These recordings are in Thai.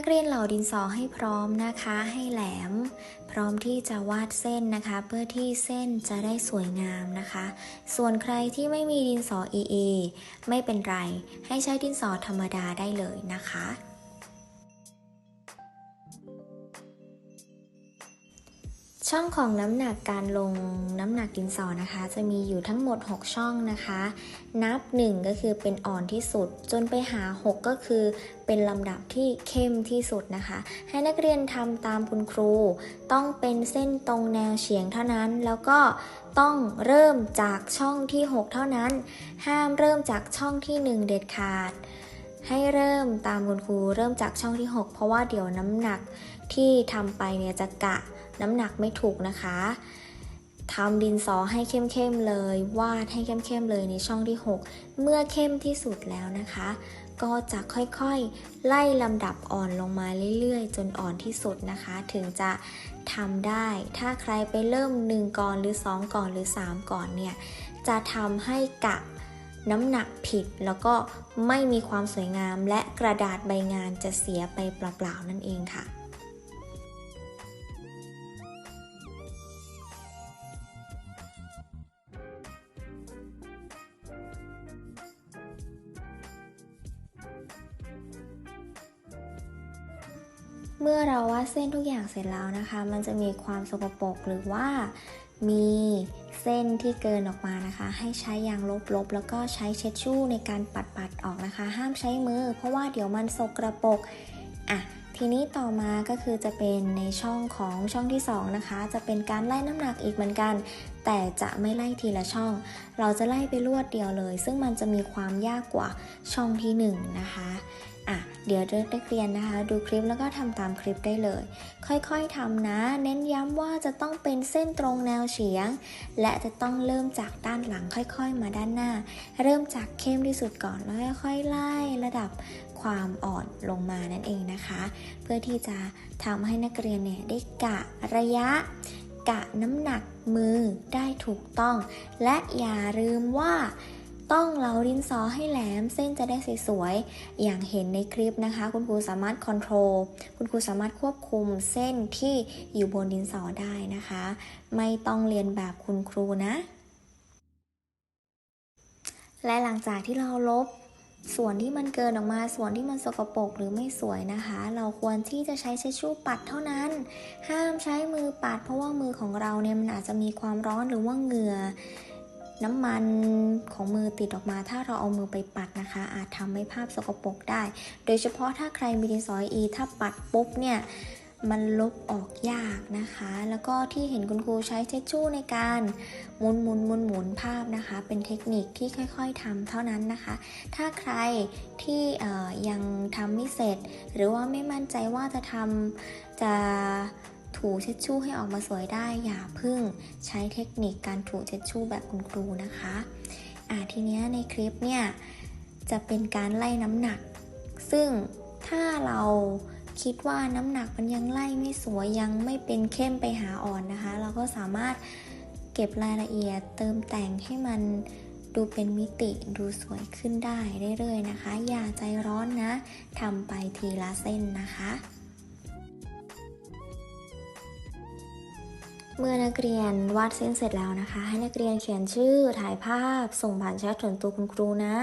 นักเรียนเหล่าดินสอให้พร้อมนะคะให้แหลม พร้อมที่จะวาดเส้นนะคะ เพื่อที่เส้นจะได้สวยงามนะคะ ส่วนใครที่ไม่มีดินสอ EA ไม่เป็นไร ให้ใช้ดินสอธรรมดาได้เลยนะคะ ช่องของน้ำหนักการลงน้ำหนักดินสอนะคะ จะมีอยู่ทั้งหมด 6 ช่องนะคะ นับ 1 ก็คือเป็นอ่อนที่สุด จนไปหา 6 ก็คือเป็นลำดับที่เข้มที่สุดนะคะ ให้นักเรียนทำตามคุณครู ต้องเป็นเส้นตรงแนวเฉียงเท่านั้น แล้วก็ต้องเริ่มจากช่องที่ 6 เท่านั้น ห้ามเริ่มจากช่องที่ 1 เด็ดขาดให้เริ่มตามคุณครูเริ่มจากช่องที่ 6 เพราะว่าเดี๋ยวน้ำหนักที่ทำไปเนี่ยจะกะ น้ำหนักไม่ถูกนะคะทำดินสอให้เข้มๆเลย วาดให้เข้มๆเลยในช่องที่ 6 เมื่อเข้มที่สุดแล้วนะคะ ก็จะค่อยๆ ไล่ลำดับอ่อนลงมาเรื่อยๆ จนอ่อนที่สุดนะคะ ถึงจะทำได้ ถ้าใครไปเริ่ม 1 ก่อนหรือ 2 ก่อนหรือ 3 ก่อนเนี่ย จะทำให้กะน้ำหนักผิดแล้วก็ไม่มีความสวยงามและกระดาษใบงานจะเสียไปเปล่าๆนั่นเองค่ะ เมื่อเราวาดเส้นทุกอย่างเสร็จแล้วนะคะ มันจะมีความสกปรกหรือว่ามีเส้นที่เกินออกมานะคะ ให้ใช้ยางลบๆ แล้วก็ใช้เช็ดชู่ในการปัดๆออกนะคะ ห้ามใช้มือ เพราะว่าเดี๋ยวมันสกรปรกอะทีนี้ต่อมาก็คือจะเป็นในช่องของช่องที่สองนะคะ จะเป็นการไล่น้ำหนักอีกเหมือนกัน แต่จะไม่ไล่ทีละช่อง เราจะไล่ไปรวดเดียวเลย ซึ่งมันจะมีความยากกว่าช่องที่หนึ่งนะคะ อะเดี๋ยวนักเรียนนะคะ ดูคลิปแล้วก็ทำตามคลิปได้เลย ค่อยๆทำนะ เน้นย้ำว่าจะต้องเป็นเส้นตรงแนวเฉียง และจะต้องเริ่มจากด้านหลังค่อยๆ มาด้านหน้า เริ่มจากเข้มที่สุดก่อนแล้วค่อยๆไล่ระดับความอ่อนลงมานั่นเองนะคะ เพื่อที่จะทำให้นักเรียนเนี่ยได้กะระยะกะน้ำหนักมือได้ถูกต้อง และอย่าลืมว่า ต้องเหลาดินสอให้แหลมเส้นจะได้สวยๆ อย่างเห็นในคลิปนะคะ คุณครูสามารถคอนโทรลคุณครูสามารถควบคุมเส้นที่อยู่บนดินสอได้นะคะ ไม่ต้องเรียนแบบคุณครูนะ และหลังจากที่เราลบส่วนที่มันเกินออกมาส่วนที่มันสกปรกหรือไม่สวยนะคะ เราควรที่จะใช้เช็ดชู่ปัดเท่านั้น ห้ามใช้มือปัด เพราะว่ามือของเราเนี่ยมันอาจจะมีความร้อนหรือว่าเหงื่อ น้ำมันของมือติดออกมา ถ้าเราเอามือไปปัดนะคะ อาจทำให้ภาพสกปรกได้ โดยเฉพาะถ้าใครมีดินสออีถ้าปัดปุ๊บเนี่ยมันลบออกยากนะคะ แล้วก็ที่เห็นคุณครูใช้เช็ดชู่ในการหมุนหมุนหมุนหมุนภาพนะคะ เป็นเทคนิคที่ค่อยๆทำเท่านั้นนะคะ ถ้าใครที่ยังทำไม่เสร็จ หรือว่าไม่มั่นใจว่าจะทำจะ ถูเช็ดชู่ให้ออกมาสวยได้ อย่าพึ่งใช้เทคนิคการถูเช็ดชู่แบบคุณครูนะคะอ่าทีเนี้ยในคลิปเนี่ยจะเป็นการไล่น้ำหนัก ซึ่งถ้าเราคิดว่าน้ำหนักมันยังไล่ไม่สวยยังไม่เป็นเข้มไปหาอ่อนนะคะ เราก็สามารถเก็บรายละเอียดเติมแต่งให้มันดูเป็นมิติดูสวยขึ้นได้เรื่อยๆนะคะ อย่าใจร้อนนะทำไปทีละเส้นนะคะ เมื่อนักเรียนวาดเส้นเสร็จแล้วนะคะ ให้นักเรียนเขียนชื่อถ่ายภาพ ส่งผ่านแชทส่วนตัวคุณครูนะ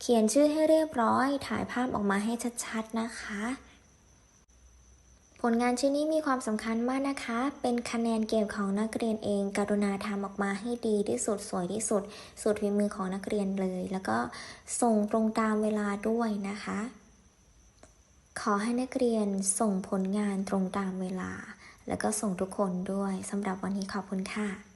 เขียนชื่อให้เรียบร้อย ถ่ายภาพออกมาให้ชัดๆนะคะ ผลงานชิ้นนี้มีความสำคัญมากนะคะ เป็นคะแนนเกมของนักเรียนเอง กรุณาทำออกมาให้ดีที่สุดสวยที่สุด สุดฝีมือของนักเรียนเลย แล้วก็ส่งตรงตามเวลาด้วยนะคะ ขอให้นักเรียนส่งผลงานตรงตามเวลา แล้วก็ส่งทุกคนด้วยสำหรับวันนี้ขอบคุณค่ะ